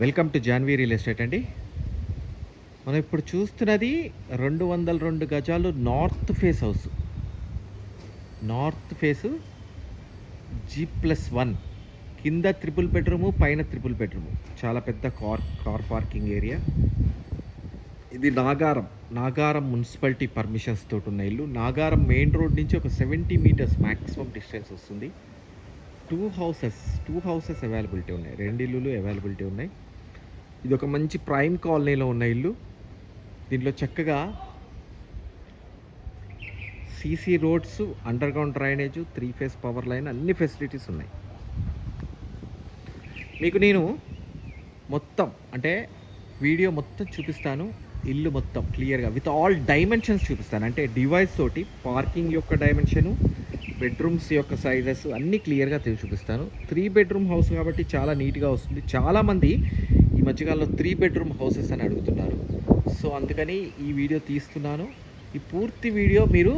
Welcome to Janhvi real estate అండి. మనం ఇప్పుడు చూస్తున్నది రెండు వందల రెండు గజాలు north face house. North face G plus one. కింద త్రిపుల్ బెడ్రూము పైన త్రిపుల్ బెడ్రూము. చాలా పెద్ద కార్ కార్ పార్కింగ్ ఏరియా. ఇది నాగారం. నాగారం మున్సిపాలిటీ పర్మిషన్స్ తోటి ఉన్న ఇల్లు. నాగారం మెయిన్ రోడ్ నుంచి ఒక సెవెంటీ మీటర్స్ మ్యాక్సిమం డిస్టెన్స్ వస్తుంది. Two houses two houses availability ఉన్నాయి. రెండు ఇల్లులు అవైలబిలిటీ ఉన్నాయి. ఇది ఒక మంచి ప్రైమ్ కాలనీలో ఉన్న ఇల్లు. దీంట్లో చక్కగా CC roads underground drainage three phase power line అన్ని ఫెసిలిటీస్ ఉన్నాయి. మీకు నేను మొత్తం అంటే వీడియో మొత్తం చూపిస్తాను. ఇల్లు మొత్తం క్లియర్గా విత్ ఆల్ డైమెన్షన్స్ చూపిస్తాను. అంటే డివైస్ తోటి పార్కింగ్ యొక్క డైమెన్షను బెడ్రూమ్స్ యొక్క సైజెస్ అన్నీ క్లియర్గా తెలిసి చూపిస్తాను. త్రీ బెడ్రూమ్ హౌస్ కాబట్టి చాలా నీట్గా వస్తుంది. చాలామంది ఈ మధ్యకాలంలో త్రీ బెడ్రూమ్ హౌసెస్ అని అడుగుతున్నారు. సో అందుకని ఈ వీడియో తీస్తున్నాను. ఈ పూర్తి వీడియో మీరు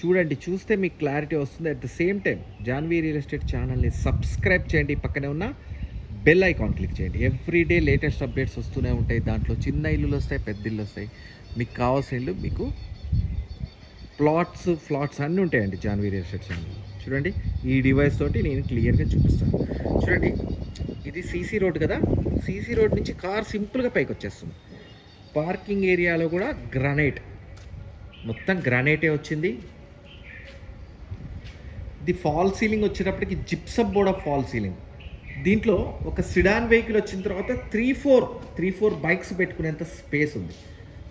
చూడండి చూస్తే మీకు క్లారిటీ వస్తుంది. At the same time Janhvi real estate ఛానల్ని సబ్స్క్రైబ్ చేయండి. పక్కనే ఉన్న బెల్ ఐకాన్ క్లిక్ చేయండి. ఎవ్రీడే లేటెస్ట్ అప్డేట్స్ వస్తూనే ఉంటాయి. దాంట్లో చిన్న ఇల్లులు వస్తాయి పెద్ద ఇల్లు వస్తాయి. మీకు కావాల్సిన ఇల్లు మీకు ప్లాట్స్ ఫ్లాట్స్ అన్నీ ఉంటాయండి జాన్వీ రియల్ ఎస్టేట్ ఛానల్ చూడండి ఈ డివైస్ తోటి నేను క్లియర్గా చూపిస్తాను. చూడండి ఇది సీసీ రోడ్ కదా? సీసీ రోడ్ నుంచి కార్ సింపుల్గా పైకి వచ్చేస్తుంది. పార్కింగ్ ఏరియాలో కూడా గ్రానైట్ మొత్తం గ్రానైటే వచ్చింది. ఇది ఫాల్ సీలింగ్ వచ్చేటప్పటికి gypsum board of fall ceiling దీంట్లో ఒక సిడాన్ వెహికల్ వచ్చిన తర్వాత three four three four bikes పెట్టుకునేంత space ఉంది.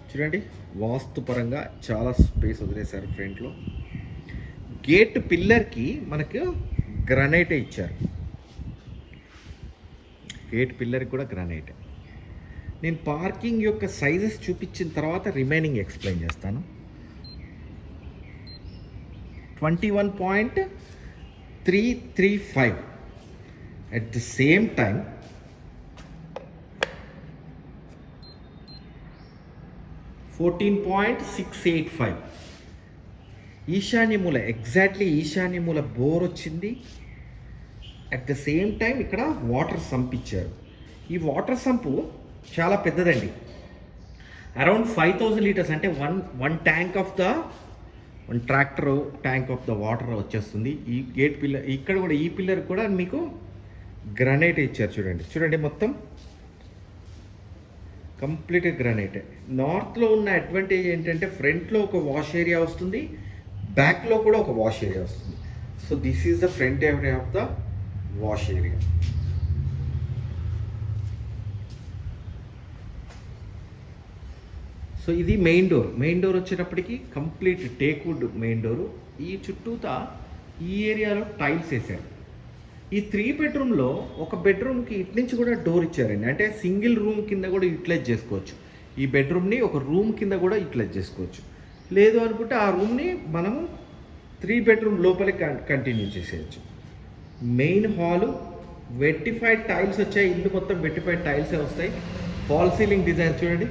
చూడండి వాస్తు పరంగా చాలా స్పేస్ వదిలేశారు ఫ్రంట్లో గేట్ పిల్లర్కి మనకు గ్రనైటే ఇచ్చారు. గేట్ పిల్లర్కి కూడా గ్రనైట్ నేను పార్కింగ్ యొక్క సైజెస్ చూపించిన తర్వాత రిమైనింగ్ ఎక్స్ప్లెయిన్ చేస్తాను. Twenty one point three three five at the same time fourteen point six eight five ఈశాన్య మూల ఎగ్జాక్ట్లీ ఈశాన్య మూల బోర్ వచ్చింది అట్ ద సేమ్ టైం ఇక్కడ వాటర్ సంప్ ఇచ్చారు ఈ వాటర్ సంపు చాలా పెద్దదండి అరౌండ్ ఫైవ్ థౌజండ్ లీటర్స్ అంటే one one tank of the one tractor tank of the water వచ్చేస్తుంది. ఈ గేట్ పిల్లర్ ఇక్కడ కూడా ఈ పిల్లర్ కూడా మీకు గ్రానైట్ ఇచ్చారు చూడండి. చూడండి మొత్తం. Complete granite. నార్త్లో ఉన్న అడ్వాంటేజ్ ఏంటంటే ఫ్రంట్లో ఒక వాష్ ఏరియా వస్తుంది బ్యాక్లో కూడా ఒక వాష్ ఏరియా వస్తుంది. So this is the front area of the wash area. So ఇది మెయిన్ డోర్. మెయిన్ డోర్ వచ్చేటప్పటికి కంప్లీట్ టేక్వుడ్ మెయిన్ డోరు. ఈ చుట్టూతా ఈ ఏరియాలో టైల్స్ వేసారు ఈ త్రీ బెడ్రూమ్లో ఒక బెడ్రూమ్కి ఇటు నుంచి కూడా డోర్ ఇచ్చారండి. అంటే సింగిల్ రూమ్ కింద కూడా యూటిలైజ్ చేసుకోవచ్చు. ఈ బెడ్రూమ్ని ఒక రూమ్ కింద కూడా యూటిలైజ్ చేసుకోవచ్చు. లేదు అనుకుంటే ఆ రూమ్ని మనము త్రీ బెడ్రూమ్ లోపలే కంటిన్యూ చేసేయచ్చు. మెయిన్ హాలు వెట్టిఫైడ్ టైల్స్ వచ్చాయి. ఇల్లు మొత్తం వెట్టిఫైడ్ టైల్సే వస్తాయి. ఫాల్ సీలింగ్ డిజైన్ చూడండి.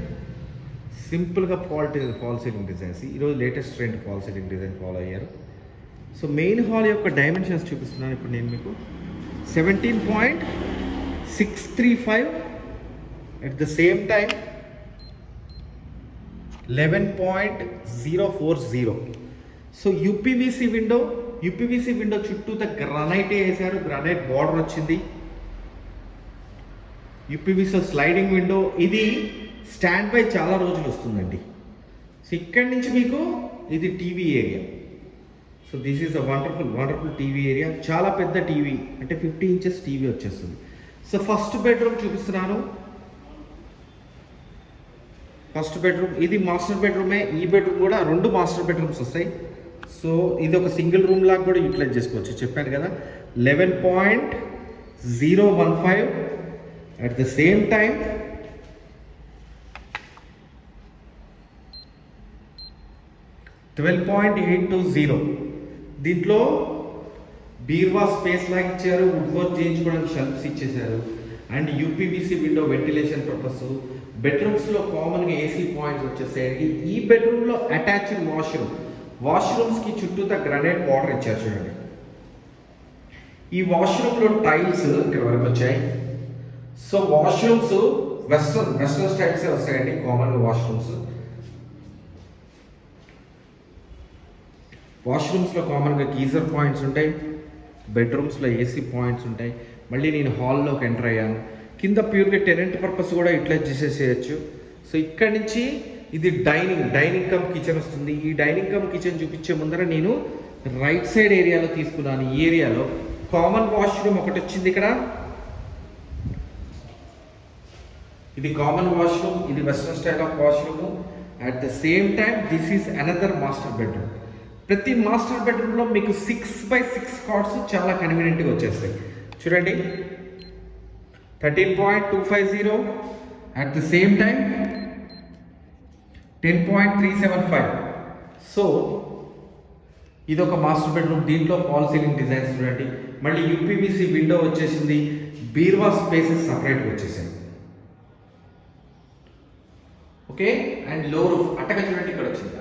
సింపుల్గా ఫాల్ ఫాల్ సీలింగ్ డిజైన్స్. ఈరోజు latest trend fall ceiling design follow అయ్యారు. సో మెయిన్ హాల్ యొక్క డైమెన్షన్స్ చూపిస్తున్నాను ఇప్పుడు నేను మీకు. Seventeen point six three five at the same time eleven point zero four zero so UPVC window UPVC window చుట్టూత గ్రానైటే వేశారు? గ్రనైట్ బార్డర్ వచ్చింది. యూపీవీసీ స్లైడింగ్ విండో ఇది స్టాండ్ బై చాలా రోజులు వస్తుందండి. సో ఇక్కడి నుంచి మీకు ఇది TV area so this is a wonderful wonderful TV area చాలా పెద్ద టీవీ అంటే ఫిఫ్టీ ఇంచెస్ టీవీ వచ్చేస్తుంది. సో ఫస్ట్ బెడ్రూమ్ చూపిస్తున్నాను. ఫస్ట్ బెడ్రూమ్ ఇది మాస్టర్ బెడ్రూమే ఈ బెడ్రూమ్ కూడా రెండు మాస్టర్ బెడ్రూమ్స్ వస్తాయి. సో ఇది ఒక సింగిల్ రూమ్ లాగా కూడా యూటిలైజ్ చేసుకోవచ్చు. చెప్పాను కదా. Eleven point zero one five at the same time twelve point eight two zero దీంట్లో బీర్వా స్పేస్ లాగా ఇచ్చారు వుడ్ వర్క్ చేయించుకోవడానికి షెల్ఫ్స్ ఇచ్చేశారు and UPVC window ventilation purpose బెడ్రూమ్స్లో కామన్గా ఏసీ పాయింట్స్ వచ్చేసాయండి. ఈ బెడ్రూమ్లో అటాచ్డ్ వాష్రూమ్. వాష్రూమ్స్కి చుట్టూతా గ్రనైట్ వాటర్ ఇచ్చారు చూడండి. ఈ వాష్రూమ్లో టైల్స్ ఇక్కడ వరకు వచ్చాయి. సో వాష్రూమ్స్ వెస్ట్రన్ వెస్ట్రన్ స్టైల్సే వస్తాయండి కామన్ వాష్రూమ్స్. వాష్రూమ్స్లో కామన్గా గీజర్ పాయింట్స్ ఉంటాయి బెడ్రూమ్స్లో ఏసీ పాయింట్స్ ఉంటాయి. మళ్ళీ నేను హాల్లోకి ఎంటర్ అయ్యాను. కింద ప్యూర్గా టెనెంట్ పర్పస్ కూడా ఇట్లా చేసేసేయచ్చు. సో ఇక్కడి నుంచి ఇది డైనింగ్ డైనింగ్ కమ్ కిచెన్ వస్తుంది. ఈ డైనింగ్ కమ్ కిచెన్ చూపించే ముందర నేను రైట్ సైడ్ ఏరియాలో తీసుకున్నాను. ఈ ఏరియాలో కామన్ వాష్రూమ్ ఒకటి వచ్చింది ఇక్కడ. ఇది కామన్ వాష్రూమ్ ఇది western style of washroom at the same time this is another master bedroom ప్రతి మాస్టర్ బెడ్రూమ్లో మీకు సిక్స్ బై సిక్స్ కార్డ్స్ చాలా కన్వీనియంట్గా వచ్చేస్తాయి. చూడండి. Thirteen point two five zero at the same time ten point three seven five so ఇది ఒక master bedroom. దీంట్లో ఫాల్ సీలింగ్ డిజైన్స్ చూడండి. మళ్ళీ యూపీబీసీ విండో వచ్చేసింది. బీర్వా స్పేసెస్ సపరేట్గా వచ్చేసాయి. ఓకే అండ్లో రూఫ్ అటక చూడండి ఇక్కడ వచ్చింది.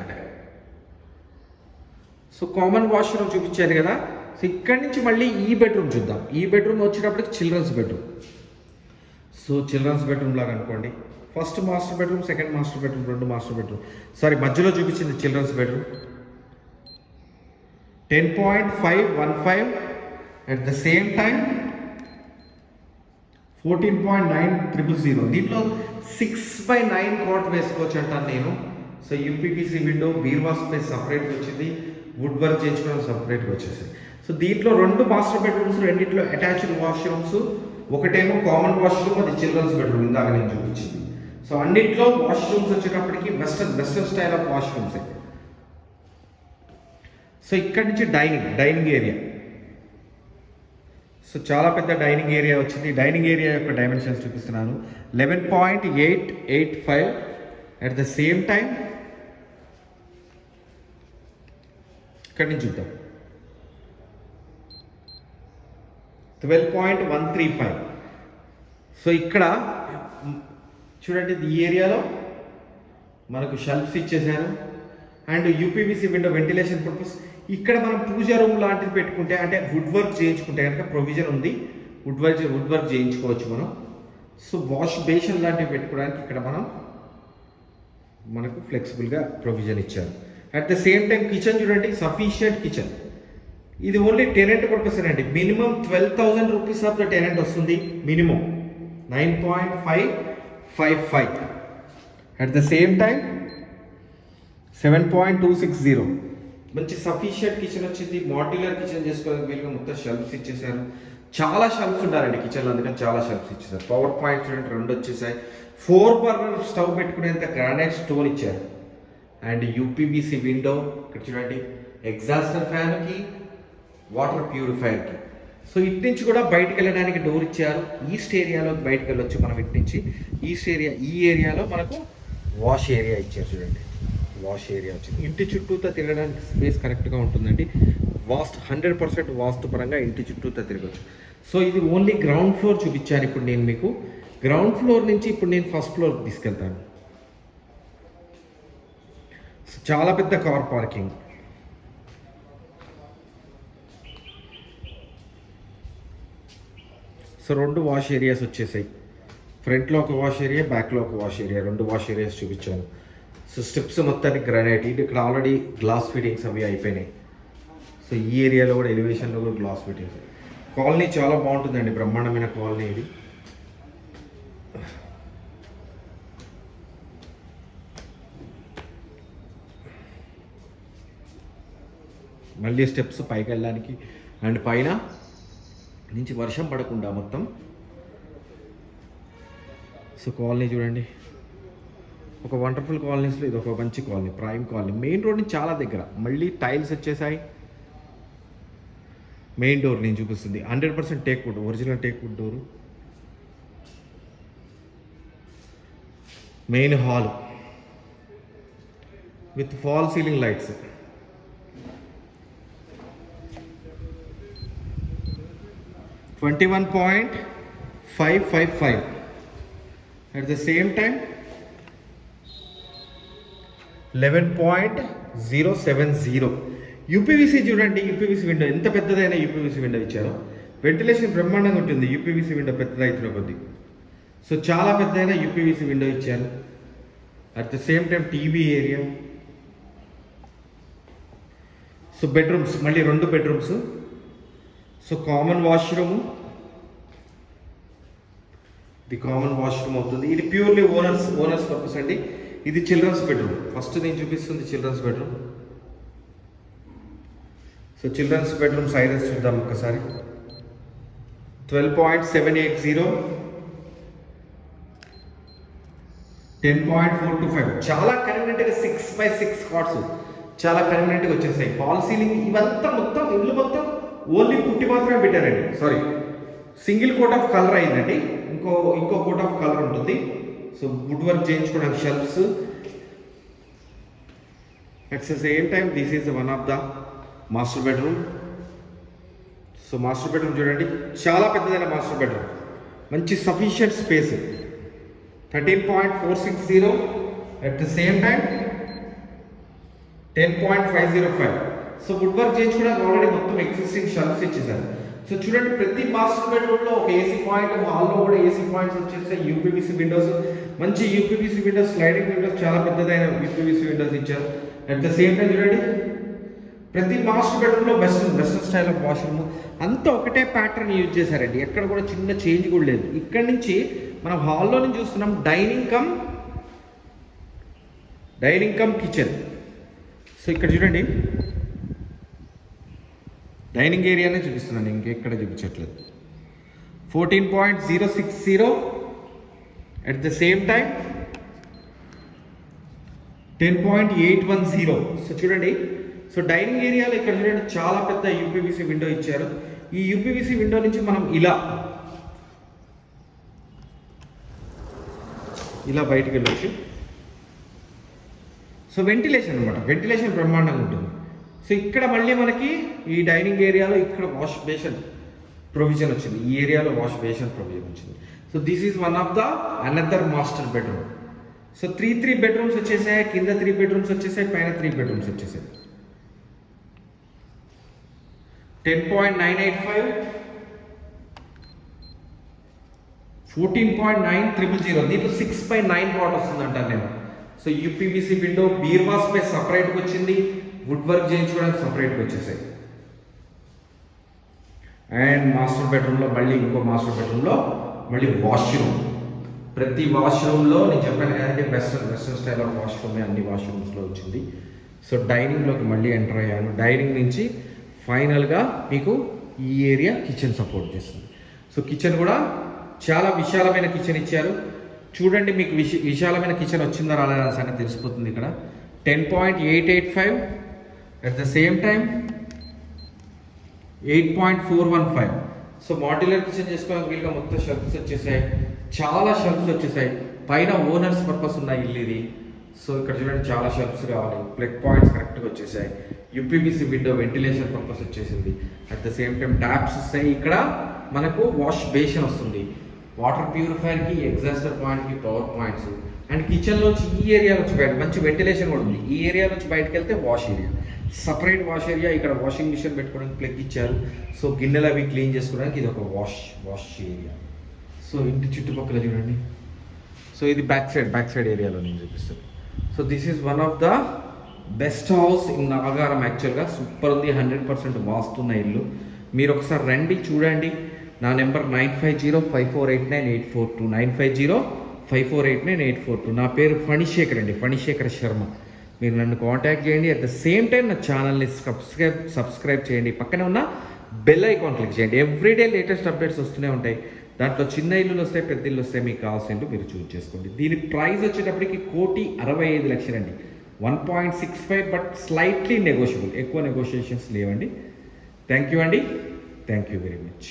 సో కామన్ వాష్రూమ్ చూపించారు కదా. సో ఇక్కడి నుంచి మళ్ళీ ఈ బెడ్రూమ్ చూద్దాం. ఈ బెడ్రూమ్ వచ్చేటప్పటికి children's bedroom. So children's bedroom లాగా అనుకోండి. First master bedroom second master bedroom రెండు మాస్టర్ బెడ్రూమ్. సారీ మధ్యలో చూపించింది children's bedroom. Ten point five one five at the same time fourteen point nine triple zero. దీంట్లో six by nine cot వేసుకోవచ్చు అంటాను నేను. So UPVC window బీర్వా space సపరేట్గా వచ్చింది. వుడ్ వర్క్ చేయించుకోవడం సపరేట్గా వచ్చేసాయి. సో దీంట్లో రెండు మాస్టర్ బెడ్రూమ్స్ రెండింటిలో అటాచ్డ్ వాష్రూమ్స్ ఒకటేమో కామన్ వాష్రూమ్ అది చిల్డ్రన్స్ బెడ్రూమ్ ఇందాక నేను చూపించింది. సో అన్నింటిలో వాష్రూమ్స్ వచ్చేటప్పటికి western western style of washrooms so ఇక్కడి నుంచి డైనింగ్ డైనింగ్ ఏరియా సో చాలా పెద్ద డైనింగ్ ఏరియా వచ్చింది. డైనింగ్ ఏరియా యొక్క డైమెన్షన్స్ చూపిస్తున్నాను. Eleven point eight eight five at the same time ఇక్కడి నుంచి చూద్దాం. Twelve point one three five so ఇక్కడ చూడండి ఈ ఏరియాలో మనకు షెల్ఫ్స్ ఇచ్చేసారు and UPVC window ventilation purpose ఇక్కడ మనం పూజా రూమ్ లాంటిది పెట్టుకుంటే అంటే వుడ్ వర్క్ చేయించుకుంటే కనుక ప్రొవిజన్ ఉంది. వుడ్ వర్క్ వుడ్ వర్క్ చేయించుకోవచ్చు మనం. సో వాష్ బేషన్ లాంటివి పెట్టుకోవడానికి ఇక్కడ మనం మనకు ఫ్లెక్సిబుల్గా ప్రొవిజన్ ఇచ్చారు. At the same time kitchen చూడండి సఫిషియంట్ కిచెన్ ఇది ఓన్లీ టెనెంట్ పర్పస్ అండి. Minimum twelve thousand rupees of the tenant వస్తుంది. Minimum nine point five five five at the same time seven point two six zero మంచి sufficient kitchen వచ్చింది. Modular kitchen చేసుకోవడానికి వీలుగా మొత్తం shelves ఇచ్చేసారు. చాలా షెల్ఫ్స్ ఉండాలండి కిచెన్లో అందుకని చాలా షెల్ఫ్స్ ఇచ్చేసారు. పవర్ పాయింట్ చూడండి రెండు వచ్చేసాయి. ఫోర్ బర్నర్ స్టవ్ పెట్టుకునేంత గ్రానైట్ స్టోన్ ఇచ్చారు. అండ్ యూపీబీసీ విండో ఇక్కడ చూడండి ఎగ్జాస్టర్ ఫ్యాన్కి వాటర్ ప్యూరిఫైయర్కి సో ఇటు నుంచి కూడా బయటకు వెళ్ళడానికి డోర్ ఇచ్చారు. ఈస్ట్ ఏరియాలోకి బయటకు వెళ్ళొచ్చు మనం ఇటు నుంచి. ఈస్ట్ ఏరియా ఈ ఏరియాలో మనకు వాష్ ఏరియా ఇచ్చారు చూడండి. వాష్ ఏరియా వచ్చింది. ఇంటి చుట్టూతో తిరగడానికి స్పేస్ కరెక్ట్గా ఉంటుందండి. వాస్ట్ హండ్రెడ్ పర్సెంట్ వాస్తు పరంగా ఇంటి చుట్టూతో తిరగచ్చు. సో ఇది ఓన్లీ గ్రౌండ్ ఫ్లోర్ చూపించాను ఇప్పుడు నేను మీకు. గ్రౌండ్ ఫ్లోర్ నుంచి ఇప్పుడు నేను ఫస్ట్ ఫ్లోర్కి తీసుకెళ్తాను. చాలా పెద్ద కార్ పార్కింగ్. సో రెండు వాష్ ఏరియాస్ వచ్చేసాయి. ఫ్రంట్లో ఒక వాష్ ఏరియా బ్యాక్లో ఒక వాష్ ఏరియా. రెండు వాష్ ఏరియాస్ చూపించాను. సో స్టెప్స్ మొత్తానికి గ్రానైట్ ఇది ఇక్కడ ఆల్రెడీ గ్లాస్ ఫిట్టింగ్స్ అవి అయిపోయినాయి. సో ఈ ఏరియాలో కూడా ఎలివేషన్లో కూడా గ్లాస్ ఫిట్టింగ్స్ కాలనీ చాలా బాగుంటుందండి. బ్రహ్మాండమైన కాలనీ ఇది. మళ్ళీ స్టెప్స్ పైకి వెళ్ళడానికి. అండ్ పైన నుంచి వర్షం పడకుండా మొత్తం. సో కాలనీ చూడండి. ఒక వండర్ఫుల్ కాలనీస్లో ఇది ఒక మంచి colony prime colony. Main road నుంచి చాలా దగ్గర. మళ్ళీ టైల్స్ వచ్చేసాయి. మెయిన్ డోర్ నేను చూపిస్తుంది. Hundred percent teak wood original teak wood door main hall with fall ceiling lights twenty one point five five five at the same time eleven point zero seven zero UPVC చూడండి UPVC window ఎంత పెద్దదైన UPVC window ఇచ్చారో. Ventilation బ్రహ్మాండంగా ఉంటుంది UPVC window పెద్దదైతున్న కొద్దీ. So చాలా పెద్దదైన UPVC window ఇచ్చారు. At the same time TV area so bedrooms మళ్ళీ రెండు బెడ్రూమ్స్ సో కామన్ వాష్రూమ్. ఇది కామన్ వాష్రూమ్ అవుతుంది. ఇది ప్యూర్లీ ఓనర్స్ ఓనర్స్ పర్పస్ అండి. ఇది చిల్డ్రన్స్ బెడ్రూమ్. ఫస్ట్ నేను చూపిస్తుంది children's bedroom. So children's bedroom sizes చూద్దాం ఒక్కసారి. Twelve point seven eight zero. Ten point four two five. చాలా కన్వీనియంట్గా సిక్స్ బై సిక్స్ కార్డ్స్ చాలా కన్వీనియంట్గా వచ్చేసాయి. ఫాల్ సీలింగ్ ఇవంతా మొత్తం ఇల్లు మొత్తం ఓన్లీ పుట్టి మాత్రమే పెట్టారండి. Sorry single coat of colour అయిందండి. ఇంకో ఇంకో కోట్ ఆఫ్ కలర్ ఉంటుంది. సో వుడ్ వర్క్ చేయించుకోవడానికి shelves at same time this is one of the master bedroom so master bedroom చూడండి. చాలా పెద్దదైన మాస్టర్ బెడ్రూమ్ మంచి sufficient space thirteen point four six zero at the same time ten point five zero five so wood work చేయించుకోవడానికి already మొత్తం existing shelves ఇచ్చేసారు so చూడండి ప్రతి master బెడ్రూమ్లో ఒక ఏసీ పాయింట్ హాల్లో కూడా ఏసీ పాయింట్స్ వచ్చేస్తే యూపీవీసీ విండోస్ మంచి యూపీవీసీ విండోస్ స్లైడింగ్ విండోస్ చాలా పెద్దదైన యూపీవీసీ విండోస్ ఇచ్చారు. అట్ ద సేమ్ టైం చూడండి ప్రతి మాస్టర్ బెడ్రూమ్లో western western style of washroom అంతా ఒకటే ప్యాటర్న్ యూజ్ చేశారండి. ఎక్కడ కూడా చిన్న చేంజ్ కూడా లేదు. ఇక్కడ నుంచి మనం హాల్లో నుంచి చూస్తున్నాం dining come dining come kitchen so ఇక్కడ చూడండి. డైనింగ్ ఏరియానే చూపిస్తున్నాను ఇంకెక్కడ చూపించట్లేదు. Fourteen point zero six zero at the same time ten point eight one zero so చూడండి సో డైనింగ్ ఏరియాలో ఇక్కడ చూడండి చాలా పెద్ద యూపీవీసీ విండో ఇచ్చారు. ఈ యూపీవీసీ విండో నుంచి మనం ఇలా ఇలా బయటికి వెళ్ళొచ్చు. సో వెంటిలేషన్ అనమాట వెంటిలేషన్ బ్రహ్మాండంగా ఉంటుంది. సో ఇక్కడ మళ్ళీ మనకి ఈ డైనింగ్ ఏరియాలో ఇక్కడ వాష్ బేషన్ ప్రొవిజన్ వచ్చింది. ఈ ఏరియాలో వాష్ బేషన్ ప్రొవిజన్ వచ్చింది. So this is one of the another master bedroom. So three three bedrooms వచ్చేసాయి కింద త్రీ బెడ్రూమ్స్ వచ్చేసాయి పైన త్రీ బెడ్రూమ్స్ వచ్చేసాయి. Ten point nine eight five fourteen point nine triple zero దీంట్లో సిక్స్ బై నైన్ వాట్ వస్తుందంటాను నేను so UPVC window బీర్వా space సపరేట్గా వచ్చింది. వుడ్ వర్క్ చేయించుకోవడానికి సపరేట్గా వచ్చేసాయి. అండ్ మాస్టర్ బెడ్రూమ్లో మళ్ళీ ఇంకో మాస్టర్ బెడ్రూమ్లో మళ్ళీ వాష్రూమ్ ప్రతి వాష్రూమ్లో నేను చెప్పాను కదంటే వెస్ట్రన్ వెస్ట్రన్ స్టైల్ ఆఫ్ వాష్రూమే అన్ని వాష్రూమ్స్లో వచ్చింది. సో డైనింగ్లోకి మళ్ళీ ఎంటర్ అయ్యాను. డైనింగ్ నుంచి ఫైనల్గా మీకు ఈ ఏరియా కిచెన్ సపోర్ట్ చేస్తుంది. సో కిచెన్ కూడా చాలా విశాలమైన కిచెన్ ఇచ్చారు. చూడండి మీకు విశ విశాలమైన కిచెన్ వచ్చిందా రాలేదా సంగతి తెలిసిపోతుంది ఇక్కడ. Ten point eight eight five at the same time eight point four one five so modular kitchen చేసుకోవడానికి వీలుగా మొత్తం షెల్ఫ్స్ వచ్చేసాయి. చాలా షెల్ఫ్స్ వచ్చేసాయి. పైన ఓనర్స్ పర్పస్ ఉన్నాయి ఇల్లు ఇది. సో ఇక్కడ చూడండి చాలా షెల్ఫ్స్ కావాలి. ప్లగ్ పాయింట్స్ కరెక్ట్గా వచ్చేసాయి. యూపీబీసీ విండో వెంటిలేషన్ పర్పస్ వచ్చేసింది. At the same time taps వస్తాయి. ఇక్కడ మనకు వాష్ బేషన్ వస్తుంది. వాటర్ ప్యూరిఫైర్కి ఎగ్జాస్టర్ పాయింట్కి పవర్ పాయింట్స్ అండ్ కిచెన్లోంచి ఈ ఏరియా నుంచి బయట మంచి వెంటిలేషన్ కూడా ఉంది. ఈ ఏరియా నుంచి బయటకు వెళ్తే wash area separate wash area ఇక్కడ వాషింగ్ మిషన్ పెట్టుకోవడానికి ప్లగ్ ఇచ్చారు. సో గిన్నెలు అవి క్లీన్ చేసుకోవడానికి ఇది ఒక వాష్ వాష్ ఏరియా సో ఇంటి చుట్టుపక్కల చూడండి. సో ఇది బ్యాక్ సైడ్ బ్యాక్ సైడ్ ఏరియాలో నేను చూపిస్తాను. So this is one of the best house in Nagaram యాక్చువల్గా సూపర్ ఉంది హండ్రెడ్ పర్సెంట్ వాస్తున్న ఇల్లు. మీరు ఒకసారి రండి చూడండి. నా number nine five zero five four eight nine eight four two nine five zero five four eight nine eight four two. నా పేరు ఫణిశేఖర్ అండి ఫణిశేఖర్ శర్మ. మీరు నన్ను కాంటాక్ట్ చేయండి. అట్ ద సేమ్ టైం నా ఛానల్ని సబ్స్క్రైబ్ సబ్స్క్రైబ్ చేయండి. పక్కనే ఉన్న బెల్ ఐకాన్ క్లిక్ చేయండి. ఎవ్రీడే లేటెస్ట్ అప్డేట్స్ వస్తూనే ఉంటాయి. దాంట్లో చిన్న ఇల్లులు వస్తాయి పెద్ద ఇల్లు వస్తాయి. మీకు కావాల్సినట్టు మీరు చూజ్ చేసుకోండి. దీని ప్రైస్ వచ్చేటప్పటికి కోటి అరవై ఐదు లక్షలండి. One point six five but slightly negotiable ఎక్కువ నెగోషియేషన్స్ లేవండి. థ్యాంక్ యూ అండి. Thank you very much